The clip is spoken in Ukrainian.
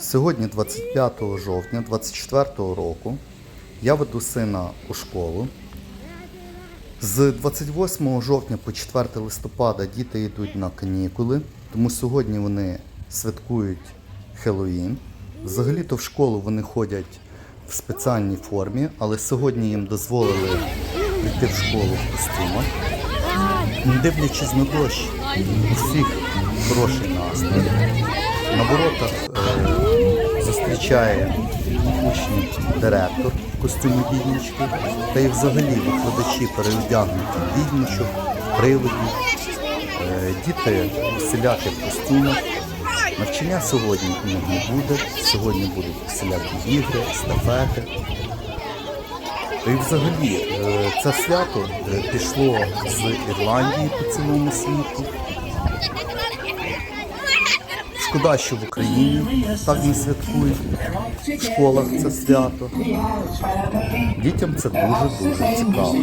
Сьогодні, 25 жовтня 24 року, я веду сина у школу. З 28 жовтня по 4 листопада діти йдуть на канікули, тому сьогодні вони святкують Хеллоїн. Взагалі-то в школу вони ходять в спеціальній формі, але сьогодні їм дозволили прийти в школу в костюмах. Дивлячись на дощ, у всіх хороший настрій. На воротах е, зустрічає учнів директор в костюмі відьмочки, та й взагалі викладачі переодягнуті в відьмочок. Е, діти всілякі в костюмах. Навчання сьогодні у них не буде. Сьогодні будуть всілякі ігри, естафети. Та й взагалі е, це свято е, пішло з Ірландії по цілому світу. Шкода, що в Україні так не святкують в школах це свято. Дітям це дуже-дуже цікаво.